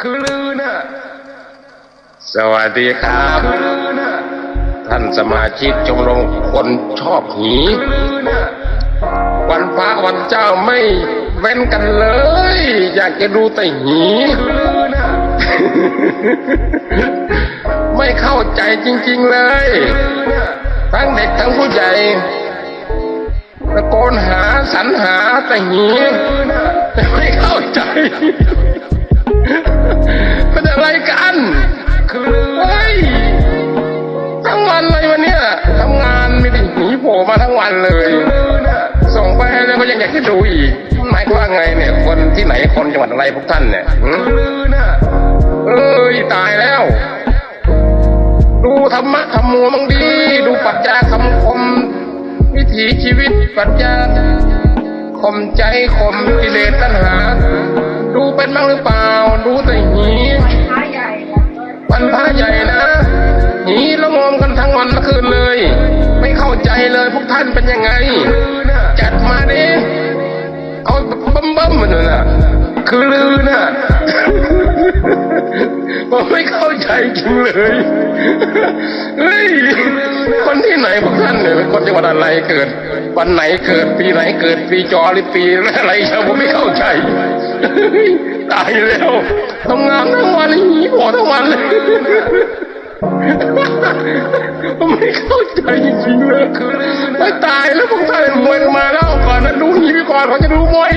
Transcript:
คือลือนะสวัสดีครับ ท่านสมาชิกชมรมคนชอบหีวันพระวันเจ้าไม่เว้นกันเลย อยากจะดูแต่หีไม่เข้าใจจริง ๆเลย ทั้งเด็กทั้งผู้ใหญ่ตะโกนหาสรรหาแต่หีไม่เข้าใจ มาทั้งวันเลยส่งไปแล้วก็ยังอยากจะดูอีกหมายว่าไงเนี่ย คนที่ไหนคนจังหวัดอะไรพวกท่านเนี่ยลืน่ะเอ้ยตายแล้ว ดูธรรมะธรรมโมมังดี ดูปรัชญาคำคม วิถีชีวิตปรัชญาข่มใจข่มกิเลสตัณหา วกท่านเป็นยังไงคือลือน่ะจัดมาดิเอาบัมบัมมันน่ะคือลือน่ะผมไม่เข้าใจจริงเลยเฮ้ยคนที่ไหนพวกท่านเนี่ยเป็นคนจังหวัดอะไรเกิด วันไหนเกิดปีไหนเกิดปีจอหรือปีอะไรครับผมไม่เข้าใจเฮ้ยตายแล้วทำงานทั้งวันหีหัวทั้งวันเลยผมไม่เข้าใจจริงๆเลยคือ แล้วพวกท่านมวยมาแล้วก่อนนั้นดูหีไปก่อนเขาจะดูมวย